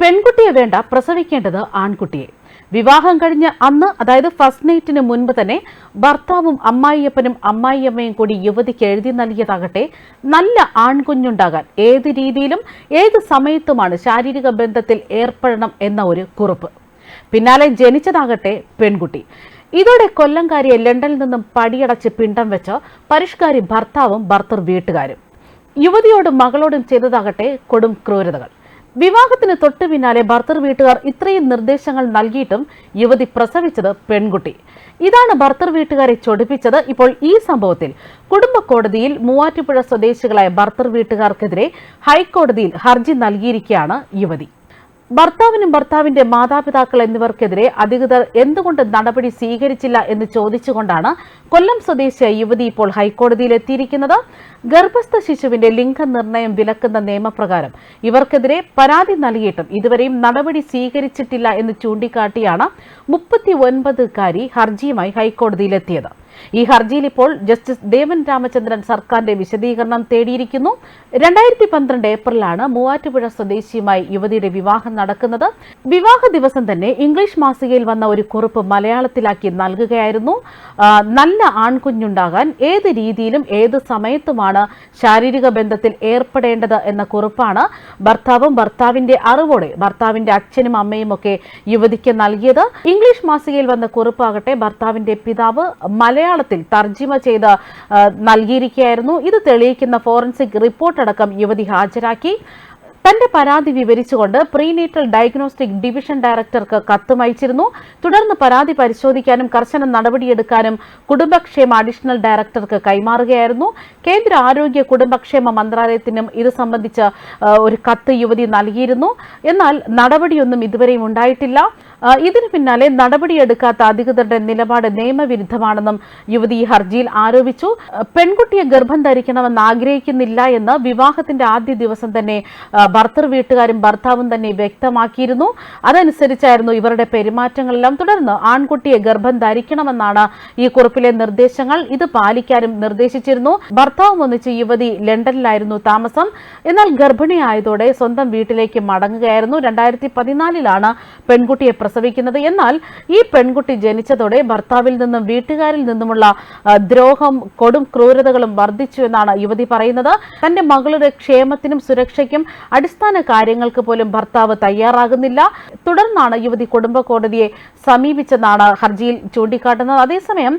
പെൺകുട്ടിയെ വേണ്ട പ്രസവിക്കേണ്ടത് ആൺകുട്ടിയെ. വിവാഹം കഴിഞ്ഞ അന്ന് അതായത് ഫസ്റ്റ് നൈറ്റിന് മുൻപ് തന്നെ ഭർത്താവും അമ്മായിയപ്പനും അമ്മായിയമ്മയും കൂടി യുവതിക്ക് എഴുതി നൽകിയതാകട്ടെ നല്ല ആൺകുഞ്ഞുണ്ടാകാൻ ഏത് രീതിയിലും ഏത് സമയത്തുമാണ് ശാരീരിക ബന്ധത്തിൽ ഏർപ്പെടണം എന്ന ഒരു കുറിപ്പ്. പിന്നാലെ ജനിച്ചതാകട്ടെ പെൺകുട്ടി. ഇതോടെ കൊല്ലംകാരിയെ ലണ്ടനിൽ നിന്നും പടിയടച്ച് പിണ്ടം വെച്ച് പരിഷ്കാരി ഭർത്താവും ഭർത്തർ വീട്ടുകാരും. യുവതിയോടും മകളോടും ചെയ്തതാകട്ടെ കൊടും ക്രൂരതകൾ. വിവാഹത്തിന് തൊട്ടു പിന്നാലെ ഭർത്തർ വീട്ടുകാർ ഇത്രയും നിർദ്ദേശങ്ങൾ നൽകിയിട്ടും യുവതി പ്രസവിച്ചത് പെൺകുട്ടി. ഇതാണ് ഭർത്തർ വീട്ടുകാരെ ചൊടിപ്പിച്ചത്. ഇപ്പോൾ ഈ സംഭവത്തിൽ കുടുംബ കോടതിയിൽ മൂവാറ്റുപുഴ സ്വദേശികളായ ഭർത്തർ വീട്ടുകാർക്കെതിരെ ഹൈക്കോടതിയിൽ ഹർജി നൽകിയിരിക്കുകയാണ് യുവതി. ഭർത്താവിനും ഭർത്താവിന്റെ മാതാപിതാക്കൾ എന്നിവർക്കെതിരെ അധികൃതർ എന്തുകൊണ്ട് നടപടി സ്വീകരിച്ചില്ല എന്ന് ചോദിച്ചുകൊണ്ടാണ് കൊല്ലം സ്വദേശിയായ യുവതി ഇപ്പോൾ ഹൈക്കോടതിയിൽ എത്തിയിരിക്കുന്നത്. ഗർഭസ്ഥ ശിശുവിന്റെ ലിംഗനിർണയം വിലക്കുന്ന നിയമപ്രകാരം ഇവർക്കെതിരെ പരാതി നൽകിയിട്ടും ഇതുവരെയും നടപടി സ്വീകരിച്ചിട്ടില്ല എന്ന് ചൂണ്ടിക്കാട്ടിയാണ് മുപ്പത്തി ഒൻപതുകാരി ഹർജിയുമായി ഹൈക്കോടതിയിലെത്തിയത്. ഈ ഹർജിയിൽ ഇപ്പോൾ ജസ്റ്റിസ് ദേവൻ രാമചന്ദ്രൻ സർക്കാരിന്റെ വിശദീകരണം തേടിയിരിക്കുന്നു. രണ്ടായിരത്തി പന്ത്രണ്ട് ഏപ്രിലാണ് മൂവാറ്റുപുഴ സ്വദേശിയുമായി യുവതിയുടെ വിവാഹം നടക്കുന്നത്. വിവാഹ ദിവസം തന്നെ ഇംഗ്ലീഷ് മാസികയിൽ വന്ന ഒരു കുറിപ്പ് മലയാളത്തിലാക്കി നൽകുകയായിരുന്നു. നല്ല ആൺകുഞ്ഞുണ്ടാകാൻ ഏത് രീതിയിലും ഏത് സമയത്തുമാണ് ശാരീരിക ബന്ധത്തിൽ ഏർപ്പെടേണ്ടത് എന്ന കുറിപ്പാണ് ഭർത്താവും ഭർത്താവിന്റെ അറിവോടെ ഭർത്താവിന്റെ അച്ഛനും അമ്മയും ഒക്കെ യുവതിക്ക് നൽകിയത്. ഇംഗ്ലീഷ് മാസികയിൽ വന്ന കുറിപ്പാകട്ടെ ഭർത്താവിന്റെ പിതാവ് മലയാളത്തിൽ തർജിമ ചെയ്ത് നൽകിയിരിക്കുകയായിരുന്നു. ഇത് തെളിയിക്കുന്ന ഫോറൻസിക് റിപ്പോർട്ട് അടക്കം യുവതി ഹാജരാക്കി. തന്റെ പരാതി വിവരിച്ചുകൊണ്ട് പ്രീനേറ്റൽ ഡയഗ്നോസ്റ്റിക് ഡിവിഷൻ ഡയറക്ടർക്ക് കത്തും അയച്ചിരുന്നു തുടർന്ന് പരാതി പരിശോധിക്കാനും കർശന നടപടിയെടുക്കാനും കുടുംബക്ഷേമ അഡീഷണൽ ഡയറക്ടർക്ക് കൈമാറുകയായിരുന്നു. കേന്ദ്ര ആരോഗ്യ കുടുംബക്ഷേമ മന്ത്രാലയത്തിനും ഇത് സംബന്ധിച്ച് ഒരു കത്ത് യുവതി നൽകിയിരുന്നു. എന്നാൽ നടപടിയൊന്നും ഇതുവരെയും ഉണ്ടായിട്ടില്ല. ഇതിനു പിന്നാലെ നടപടിയെടുക്കാത്ത അധികൃതരുടെ നിലപാട് നിയമവിരുദ്ധമാണെന്നും യുവതി ഹർജിയിൽ ആരോപിച്ചു. പെൺകുട്ടിയെ ഗർഭം ധരിക്കണമെന്ന് ആഗ്രഹിക്കുന്നില്ല എന്ന് വിവാഹത്തിന്റെ ആദ്യ ദിവസം തന്നെ ഭർത്തർ വീട്ടുകാരും ഭർത്താവും തന്നെ വ്യക്തമാക്കിയിരുന്നു. അതനുസരിച്ചായിരുന്നു ഇവരുടെ പെരുമാറ്റങ്ങളെല്ലാം തുടർന്ന് ആൺകുട്ടിയെ ഗർഭം ധരിക്കണമെന്നാണ് ഈ കുറിപ്പിലെ നിർദ്ദേശങ്ങൾ. ഇത് പാലിക്കാനും നിർദ്ദേശിച്ചിരുന്നു. ഭർത്താവും ഒന്നിച്ച് യുവതി ലണ്ടനിലായിരുന്നു താമസം. എന്നാൽ ഗർഭിണിയായതോടെ സ്വന്തം വീട്ടിലേക്ക് മടങ്ങുകയായിരുന്നു. രണ്ടായിരത്തി പതിനാലിലാണ് പെൺകുട്ടിയെ പ്രസവിക്കുന്നത്. എന്നാൽ ഈ പെൺകുട്ടി ജനിച്ചതോടെ ഭർത്താവിൽ നിന്നും വീട്ടുകാരിൽ നിന്നുമുള്ള ദ്രോഹം കൊടും ക്രൂരതകളും വർദ്ധിച്ചു എന്നാണ് യുവതി പറയുന്നത്. തന്റെ മകളുടെ ക്ഷേമത്തിനും സുരക്ഷയ്ക്കും അടിസ്ഥാന കാര്യങ്ങൾക്ക് പോലും ഭർത്താവ് തയ്യാറാകുന്നില്ല. തുടർന്നാണ് യുവതി കുടുംബ കോടതിയെ സമീപിച്ചെന്നാണ് ഹർജിയിൽ ചൂണ്ടിക്കാട്ടുന്നത്. അതേസമയം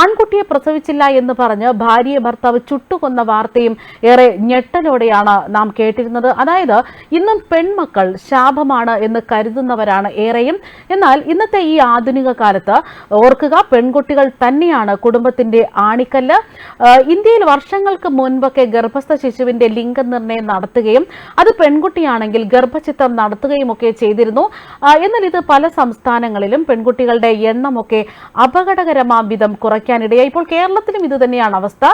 ആൺകുട്ടിയെ പ്രസവിച്ചില്ല എന്ന് പറഞ്ഞ് ഭാര്യയെ ഭർത്താവ് ചുട്ടുകൊന്ന വാർത്തയും ഏറെ ഞെട്ടലോടെയാണ് നാം കേട്ടിരുന്നത്. അതായത് ഇന്നും പെൺമക്കൾ ശാപമാണ് എന്ന് കരുതുന്നവരാണ് ഏറെയും. എന്നാൽ ഇന്നത്തെ ഈ ആധുനിക കാലത്ത് ഓർക്കുക പെൺകുട്ടികൾ തന്നെയാണ് കുടുംബത്തിന്റെ ആണിക്കല്ല്. ഇന്ത്യയിൽ വർഷങ്ങൾക്ക് മുൻപൊക്കെ ഗർഭസ്ഥ ശിശുവിന്റെ ലിംഗനിർണയം നടത്തുകയും അത് പെൺകുട്ടിയാണെങ്കിൽ ഗർഭചിത്രം നടത്തുകയും ഒക്കെ ചെയ്തിരുന്നു. എന്നാൽ ഇത് പല സംസ്ഥാനങ്ങളിലും പെൺകുട്ടികളുടെ എണ്ണമൊക്കെ അപകടകരമാം വിധം കുറയ്ക്കാനിടയായി. ഇപ്പോൾ കേരളത്തിലും ഇത് തന്നെയാണ് അവസ്ഥ.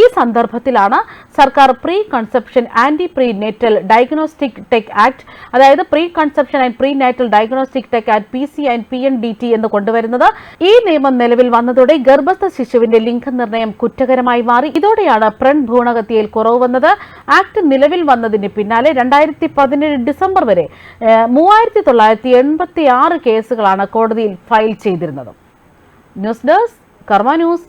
ഈ സന്ദർഭത്തിലാണ് സർക്കാർ preconception and prenatal diagnostic tech act അതായത് preconception and prenatal diagnostic tech act P C and P N D T എന്ന് കൊണ്ടുവരുന്നത്. ഈ നിയമം നിലവിൽ വന്നതോടെ ഗർഭസ്ഥ ശിശുവിന്റെ ലിംഗനിർണയം കുറ്റകരമായി മാറി. ഇതോടെയാണ് പ്രൺ ഭ്രൂണഹത്യയിൽ കുറവ് വന്നത്. ആക്ട് നിലവിൽ വന്നതിന് പിന്നാലെ രണ്ടായിരത്തി പതിനേഴ് ഡിസംബർ വരെ മൂവായിരത്തി തൊള്ളായിരത്തി എൺപത്തി ആറ് കേസുകളാണ് കോടതിയിൽ ഫയൽ ചെയ്തിരുന്നത്. News desk Karma news.